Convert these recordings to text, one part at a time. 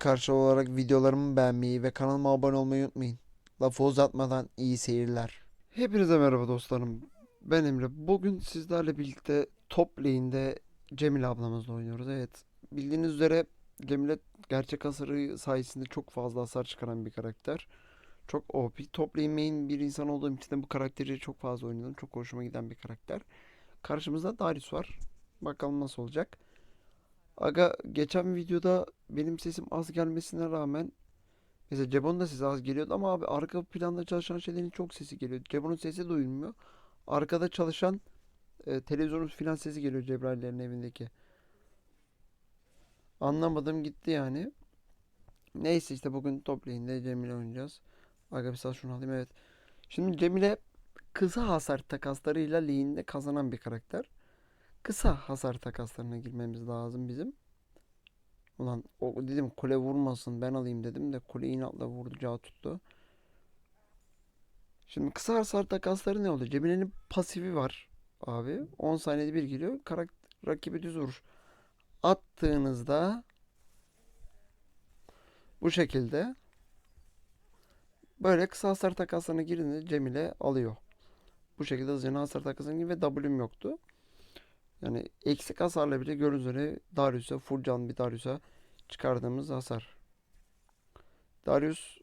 Karşılığı olarak videolarımı beğenmeyi ve kanalıma abone olmayı unutmayın. Lafı uzatmadan iyi seyirler. Hepinize merhaba dostlarım. Ben Emre. Bugün sizlerle birlikte top lane'de Cemile ablamızla oynuyoruz. Evet. Bildiğiniz üzere Cemile gerçek hasarı sayesinde çok fazla hasar çıkaran bir karakter. Çok OP. Top lane main bir insan olduğum için de bu karakteri çok fazla oynadım. Çok hoşuma giden bir karakter. Karşımızda Darius var. Bakalım nasıl olacak. Aga geçen videoda benim sesim az gelmesine rağmen mesela Cebo'nun da sesi az geliyordu ama abi arka planda çalışan şeylerin çok sesi geliyor. Cebo'nun sesi duyulmuyor. Arkada çalışan e, televizyonun filan sesi geliyor Cebrail'lerin evindeki. Anlamadım gitti yani. Neyse işte bugün top lane'de Cemile oynayacağız. Aga bir sağ şunu alayım evet. Şimdi Cemile kısa hasar takaslarıyla lane'de kazanan bir karakter. Kısa hasar takaslarına girmemiz lazım bizim. Ulan o dedim kule vurmasın ben alayım dedim de kule inatla vuracağı tuttu. Şimdi kısa hasar takasları ne oluyor? Cemile'nin pasifi var abi. 10 saniyede bir geliyor. Karak rakibi düz vuruş attığınızda bu şekilde böyle kısa hasar takaslarına girdiğinde Cemile alıyor. Bu şekilde hızlıca hasar takasına giriyor ve W'm yoktu. Yani eksik hasarla bile gördüğünüz üzere Darius'a full can bir Darius'a çıkardığımız hasar. Darius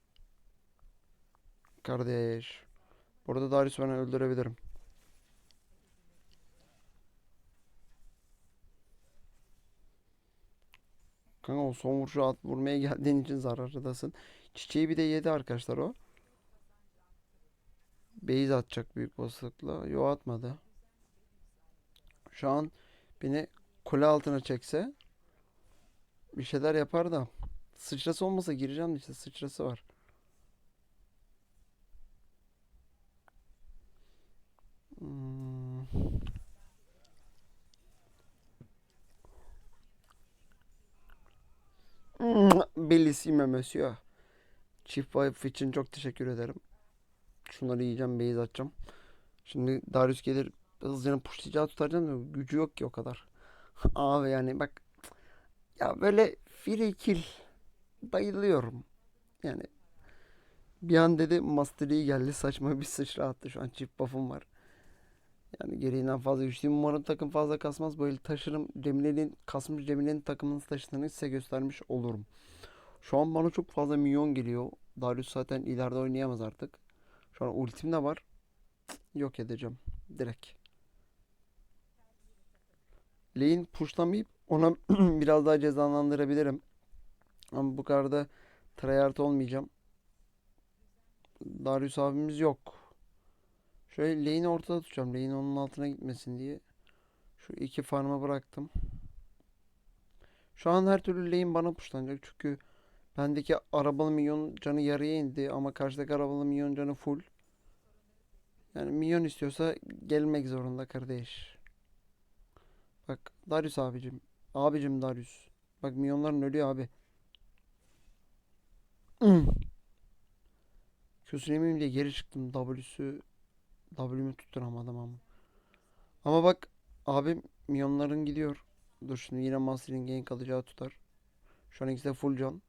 kardeş. Burada Darius'u ben öldürebilirim. Kanka o son vuruşu at vurmaya geldiğin için zarardasın. Çiçeği bir de yedi arkadaşlar o. Base atacak büyük olasılıkla. Yo atmadı. Şu an beni kule altına çekse bir şeyler yapar da sıçrası olmasa gireceğim işte sıçrası var. Hmm. Bellissime monsieur. Çift wife için çok teşekkür ederim. Şunları yiyeceğim, beyaz atacağım. Şimdi Darius gelir hızlıca pushlayacağı tutacağım da gücü yok ki o kadar. Abi yani bak ya böyle free kill bayılıyorum. Yani bir an dedi Master Yi geldi saçma bir sıçra attı şu an çift buff'um var. Yani gereğinden fazla güçlüyüm. Umarım takım fazla kasmaz. Böyle taşırım. Cemile'nin kasmış Cemile'nin takımını taşıdığını size göstermiş olurum. Şu an bana çok fazla minyon geliyor. Darius zaten ileride oynayamaz artık. Şu an ultim de var. Yok edeceğim. Direkt. Lane pushlamayıp ona biraz daha cezalandırabilirim. Ama bu kadar da tryhard olmayacağım. Darius abimiz yok. Şöyle lane'i ortada tutacağım. Lane onun altına gitmesin diye. Şu iki farm'a bıraktım. Şu an her türlü lane bana pushlanacak. Çünkü bendeki arabalı milyon canı yarıya indi. Ama karşıdaki arabalı milyon canı full. Yani milyon istiyorsa gelmek zorunda kardeş. Bak Darius abicim. Abicim Darius. Bak milyonların ölüyor abi. Q'sunu yemeyeyim diye geri çıktım. W'sü W'mü tutturamadım ama. Ama bak abim milyonların gidiyor. Dur şimdi yine Master'in gank alacağı tutar. Şu an ikisi de full can.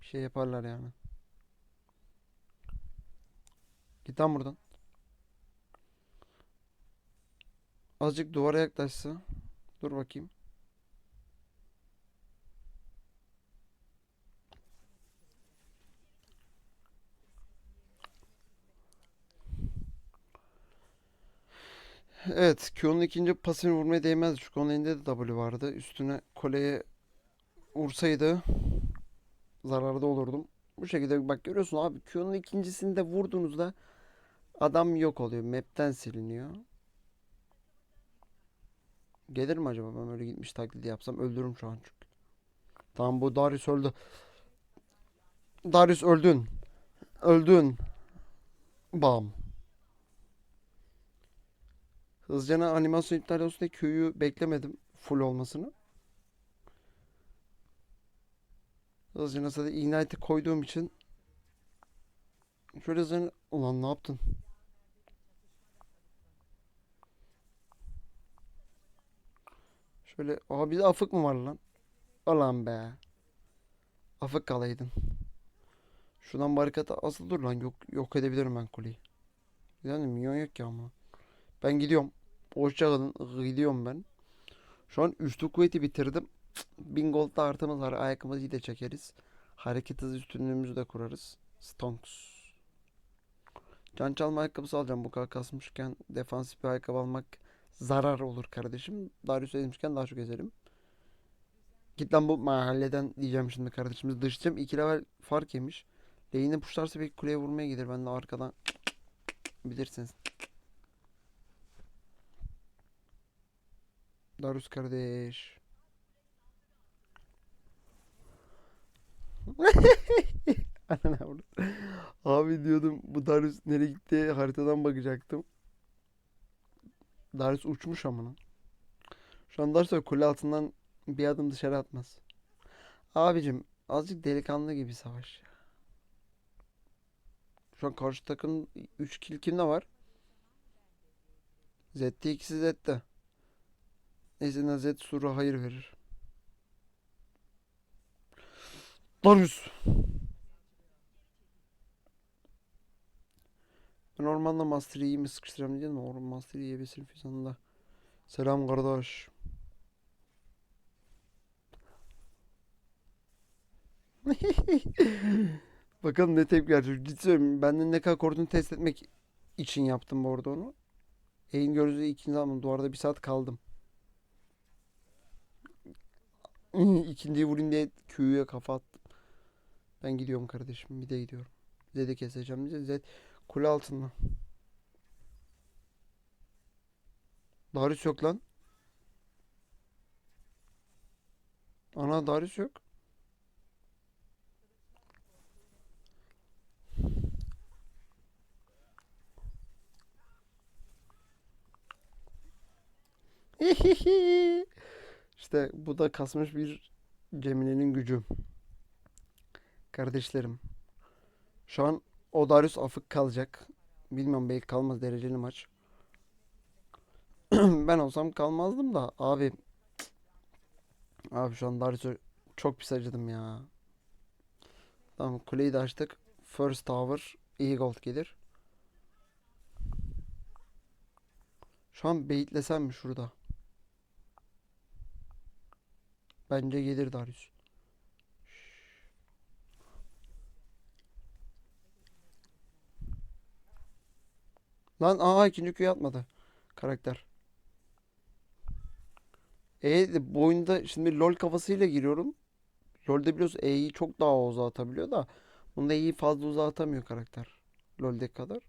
Bir şey yaparlar yani. Git lan buradan. Azıcık duvara yaklaşsa. Dur bakayım. Evet, Q'nun ikinci pasını vurmaya değmezdi çünkü onun elinde de W vardı. Üstüne koleye vursaydı zararda olurdum. Bu şekilde bak görüyorsun abi Q'nun ikincisini de vurduğunuzda adam yok oluyor. Map'ten siliniyor. Gelir mi acaba ben öyle gitmiş taklidi yapsam öldürürüm şu an çünkü. Tamam bu Darius öldü. Darius öldün. Öldün. Bam. Hızlıca animasyon iptal olsun diye Q'yu beklemedim full olmasını. Hızlıca zaten Ignite'i koyduğum için şöyle hızlıca ulan ne yaptın? Şöyle abi bir de afık mı var lan? Ulan be. Afık kalaydın. Şuradan barikat asıl dur lan yok yok edebilirim ben kuleyi. Yani minyon yok ya ama. Ben gidiyorum. Hoşça kalın. Gidiyorum ben. Şu an üçlü kuvveti bitirdim. 1000 gold da artımız var. Ayakkabımızı da çekeriz. Hareket hızı üstünlüğümüzü de kurarız. Stonks. Can çalma ayakkabısı alacağım bu kadar kasmışken. Defansif bir ayakkabı almak zarar olur kardeşim. Darius ezmişken daha çok ezerim. Git lan bu mahalleden diyeceğim şimdi kardeşimiz. Dışacağım. 2 level fark yemiş. Lane'e puşlarsa bir kuleye vurmaya gider. Ben de arkadan bilirsiniz. Darius kardeş. Abi diyordum bu Darius nereye gitti haritadan bakacaktım. Darius uçmuş amına. Şu an Darius kule altından bir adım dışarı atmaz. Abicim azıcık delikanlı gibi savaş. ya. Şu an karşı takım 3 kill kimde var? Zed'de ikisi Zed'de. Neyse Zed Sur'a hayır verir. Darius. Ben ormanda Master Yi'yi mi sıkıştıram ama orman Master Yi'ye besin fizanında. Selam kardeş. Bakalım ne tepki verecek. Ciddi. Benden ne kadar korktuğunu test etmek için yaptım bu arada onu. Yayın gördüğü ikinci zaman duvarda bir saat kaldım. İkinciyi vurayım diye Q'ya kafa attım. Ben gidiyorum kardeşim. Bir de gidiyorum. Zed'i keseceğim. Zed Zed kule altında. Darius yok lan. Ana Darius yok. İşte bu da kasmış bir Cemile'nin gücü. Kardeşlerim. Şu an o Darius afık kalacak. Bilmiyorum belki kalmaz dereceli maç. Ben olsam kalmazdım da abi. Abi şu an Darius'u çok pis acıdım ya. Tamam kuleyi de açtık. First tower iyi gold gelir. Şu an beyitlesem mi şurada? Bence gelir Darius. Lan aa ikinci Q'yu atmadı. Karakter. E bu oyunda şimdi LoL kafasıyla giriyorum. LoL'de biliyorsun E'yi çok daha uzağa atabiliyor da bunda E'yi fazla uzağa atamıyor karakter. LoL'deki kadar.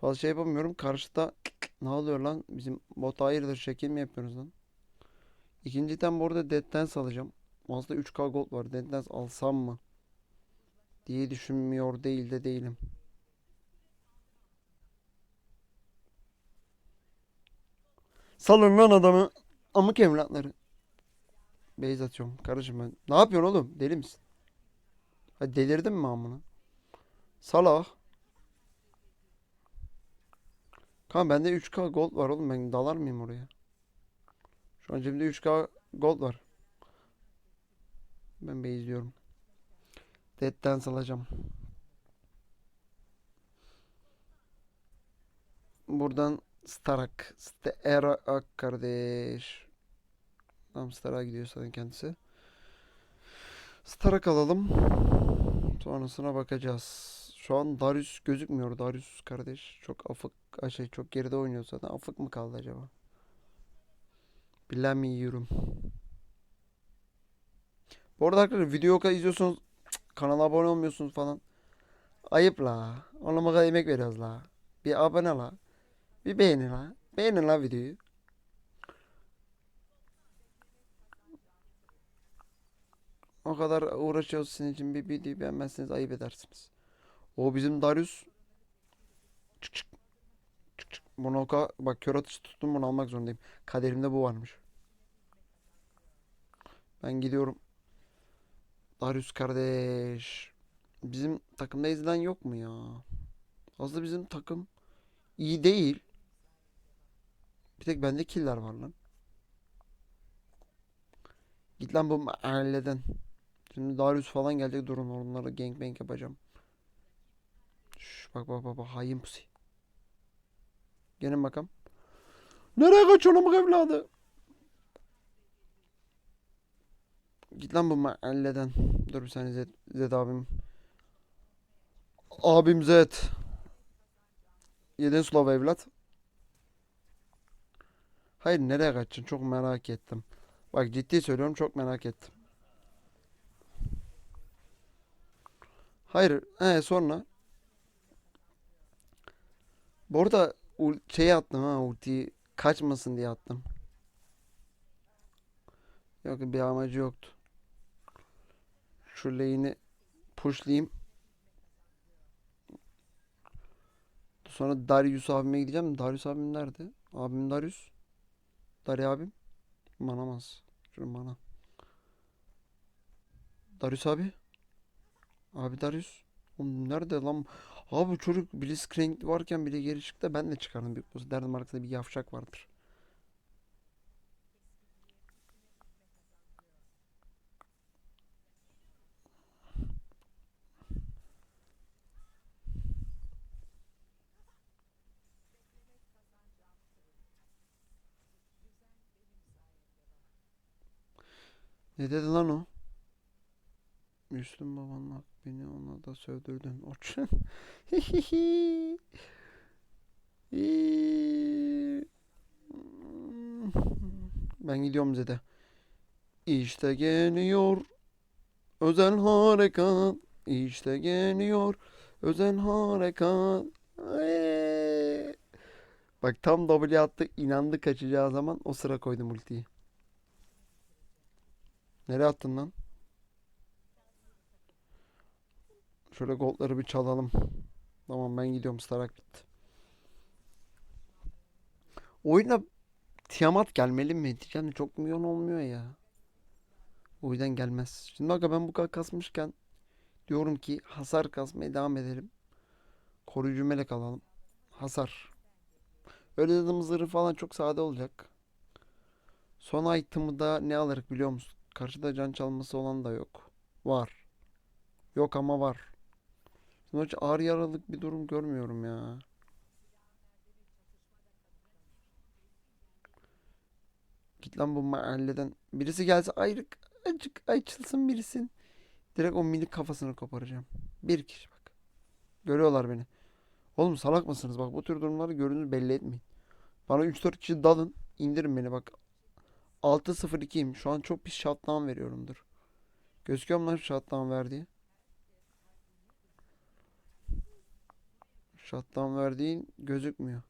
Fazla şey yapamıyorum. Karşıda ne oluyor lan? Bizim bot hayırdır şekil mi yapıyoruz lan? İkinci item bu arada Dead Dance alacağım. Aslında 3K gold var. Dead Dance alsam mı? Diye düşünmüyor değil de değilim. Salın lan adamı. Amık evlatları. Beyz atıyorum. Kardeşim ben. Ne yapıyorsun oğlum? Deli misin? Ha delirdin mi amına? Salah. Kanka bende 3K gold var oğlum. Ben dalar mıyım oraya? Şu an cebimde 3K gold var. Ben beyzliyorum. Dead Dance alacağım. Buradan Starak. Starak kardeş. Tamam Starak'a gidiyor zaten kendisi. Starak alalım. Sonrasına bakacağız. Şu an Darius gözükmüyor. Darius kardeş. Çok afık. Şey, çok geride oynuyor zaten. Afık mı kaldı acaba? Bilemiyorum. Bu arada arkadaşlar video izliyorsunuz. cık, Kanala abone olmuyorsunuz falan. Ayıp la. Ona kadar emek veriyoruz la. Bir abone la. Bir beğenin la. Beğenin la videoyu. O kadar uğraşıyoruz sizin için bir videoyu beğenmezseniz ayıp edersiniz. O bizim Darius. Çık çık. Çık çık. Bunu o kadar, bak kör atışı tuttum bunu almak zorundayım. Kaderimde bu varmış. Ben gidiyorum. Darius kardeş. Bizim takımda ezilen yok mu ya? Aslında bizim takım iyi değil. Bir tek bende killer var lan. Git lan bu mahalleden. Şimdi Darius falan gelecek durun onlara gangbang yapacağım. Şş, bak bak bak bak hain pusi. Gelin bakalım. Nereye kaçıyorsun evladı? Git lan bu mahalleden. Dur bir saniye Zed, Zed abim. Abim Zed. Yedin Slav evlat. Hayır nereye kaçacaksın? Çok merak ettim. Bak ciddi söylüyorum çok merak ettim. Hayır. He sonra. Bu arada şeyi attım ha ultiyi kaçmasın diye attım. Yok bir amacı yoktu. Şu lane'i pushlayayım. Sonra Darius abime gideceğim. Darius abim nerede? Abim Darius. Dari abim. Manamaz. Şunu mana. Darius abi. Abi Darius. Oğlum nerede lan? Abi çocuk Blitzcrank varken bile geri çıktı. Ben de çıkardım. Derdim arkasında bir yavşak vardır. Ne dedi lan o? Müslüm babanın hak beni ona da sövdürdün. Orçun. Ben gidiyorum Zede. İşte geliyor özel harekat. İşte geliyor özel harekat. Bak tam W attı inandı kaçacağı zaman o sıra koydum ultiyi. Nereye attın lan? Şöyle goldları bir çalalım. Tamam ben gidiyorum Starak bitti. Oyuna Tiamat gelmeli mi? De çok milyon olmuyor ya. O yüzden gelmez. Şimdi aga ben bu kadar kasmışken diyorum ki hasar kasmaya devam edelim. Koruyucu melek alalım. Hasar. Öyle dedim zırhı falan çok sade olacak. Son item'ı da ne alırız biliyor musun? Karşıda can çalması olan da yok. Var. Yok ama var. Şimdi hiç ağır yaralık bir durum görmüyorum ya. Git lan bu mahalleden. Birisi gelse ayrık acık açılsın birisin. Direkt o minik kafasını koparacağım. Bir kişi bak. Görüyorlar beni. Oğlum salak mısınız? Bak bu tür durumları gördüğünüzü belli etmeyin. Bana 3-4 kişi dalın. indirin beni bak. 6-0-2'yim. Şu an çok pis shutdown veriyorumdur. Gözüküyor mu lan shutdown verdiği? Shutdown verdiğin gözükmüyor.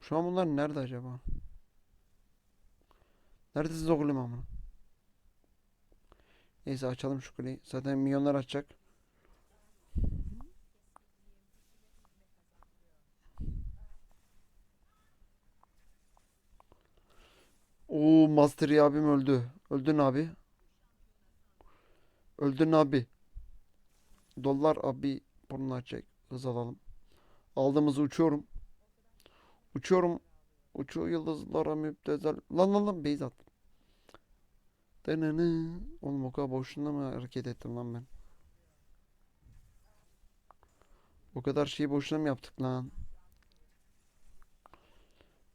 Şu an bunlar nerede acaba? Neredesiniz oğlum amına? Neyse açalım şu kuleyi. Zaten milyonlar açacak. Oo Master Yi abim öldü. Öldün abi. Öldün abi. Dolar abi burnunu açacak. Hız alalım. Aldığımızı uçuyorum. Uçuyorum. Uçuyor yıldızlara müptezel. Lan lan lan beyz attım. Dınını. Oğlum o kadar boşluğunda mı hareket ettim lan ben? O kadar şeyi boşuna mı yaptık lan?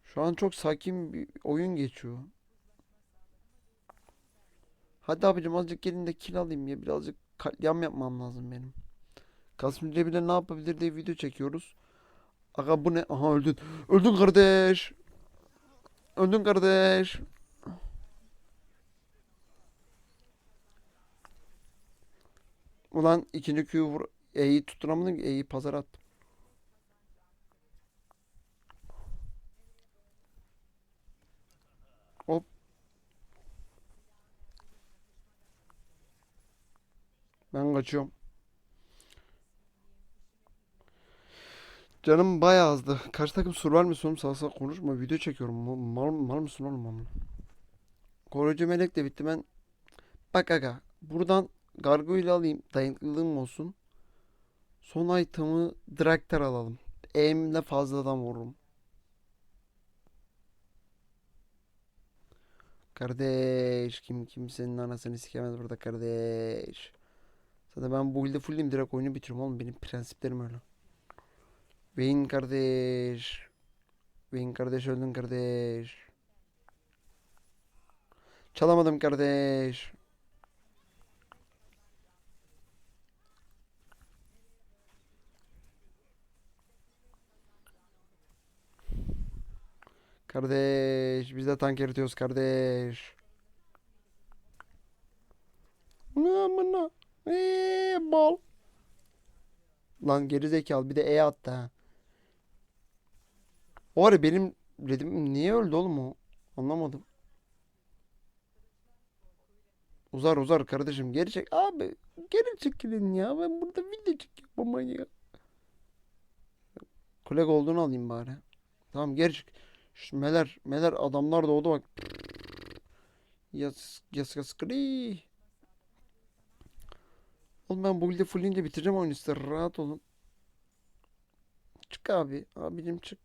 Şu an çok sakin bir oyun geçiyor. Hadi abicim azıcık gelin de kill alayım ya. Birazcık katliam yapmam lazım benim. Kasım bile ne yapabilir diye video çekiyoruz. Aga bu ne? Aha öldün. Öldün kardeş. Öldün kardeş. Ulan ikinci Q vur. E'yi tutturamadım ki. E'yi pazara attım. Hop. Ben kaçıyorum. Canım bayağı azdı. Karşı takım survival mi sonum salsa konuşma. Video çekiyorum. Mal, mal mısın oğlum amına? Koruyucu melek de bitti. Ben bak aga buradan gargoyle alayım. Dayanıklılığım olsun. Son item'ı Draktar alalım. Aim'le fazladan vururum. Kardeş kim kimsenin anasını sikemez burada kardeş. Zaten ben bu build'i fullleyim direkt oyunu bitiriyorum oğlum benim prensiplerim öyle. Vayne kardeş. Vayne kardeş öldün kardeş. Çalamadım kardeş. Kardeş biz de tank eritiyoruz kardeş. Amına? Eee bal. Lan geri zekalı bir de E attı ha. O ara benim dedim niye öldü oğlum o? Anlamadım. Uzar uzar kardeşim geri çek. Abi geri çekilin ya. Ben burada video çekiyorum ama ya. Kuleg olduğunu alayım bari. Tamam geri çık. Şş, meler meler adamlar doğdu bak. Yas yas yas gri. Oğlum ben bu build'i fullince bitireceğim oyunu size rahat olun. Çık abi. Abicim çık.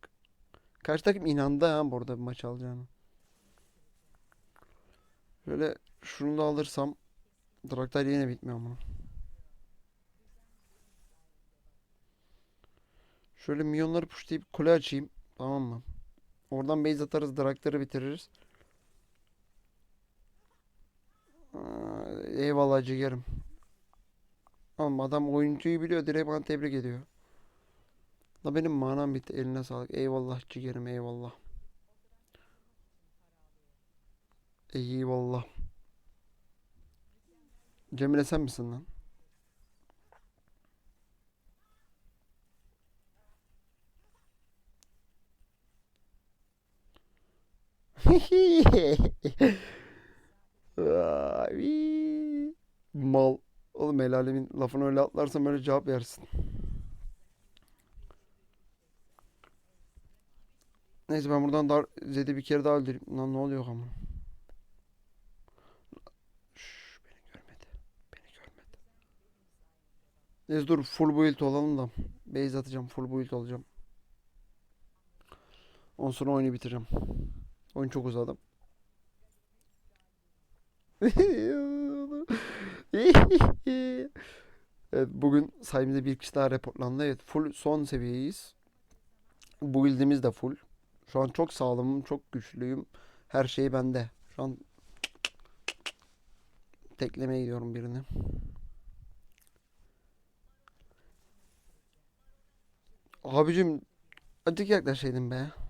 Karşı takım inandı ha bu arada bir maç alacağını. Şöyle şunu da alırsam Draktar yine bitmiyor ama. Şöyle milyonları pushlayıp kule açayım. Tamam mı? Oradan base atarız. Draktar'ı bitiririz. Eyvallah ciğerim. Ama adam oyuncuyu biliyor. Direkt bana tebrik ediyor. La benim manam bitti. Eline sağlık. Eyvallah ciğerim eyvallah. Eyvallah. Cemile sen misin lan? Ay, Mal. Oğlum el alemin lafını öyle atlarsam öyle cevap yersin. Neyse ben buradan dar Zed'i bir kere daha öldüreyim. Lan ne oluyor ama? Şşş, beni görmedi. Beni görmedi. Neyse dur full build olalım da. Base atacağım. Full build olacağım. Ondan sonra oyunu bitireceğim. Oyun çok uzadı. Evet bugün sayemizde bir kişi daha reportlandı. Evet full son seviyeyiz. Bu build'imiz de full. Şu an çok sağlamım, çok güçlüyüm. Her şey bende. Şu an teklemeye gidiyorum birini. Abicim acık yaklaşsaydın be.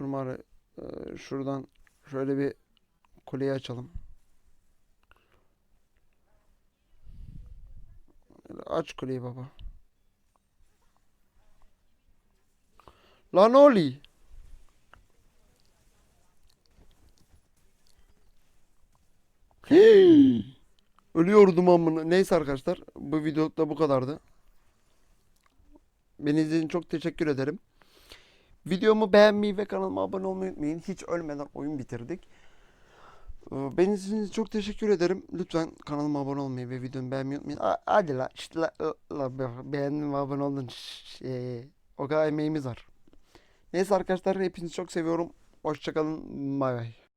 Dur bari, e, şuradan şöyle bir kuleyi açalım. Aç kuleyi baba. Lan oli. Ölüyordum amına. Neyse arkadaşlar. Bu video da bu kadardı. Beni izlediğiniz için çok teşekkür ederim. Videomu beğenmeyi ve kanalıma abone olmayı unutmayın. Hiç ölmeden oyun bitirdik. Ee, Beni izlediğiniz çok teşekkür ederim. Lütfen kanalıma abone olmayı ve videomu beğenmeyi unutmayın. A- Hadi la, işte la, la, beğendin ve abone oldun. Şş, ee, o kadar emeğimiz var. Neyse arkadaşlar hepinizi çok seviyorum. Hoşçakalın. Bay bay.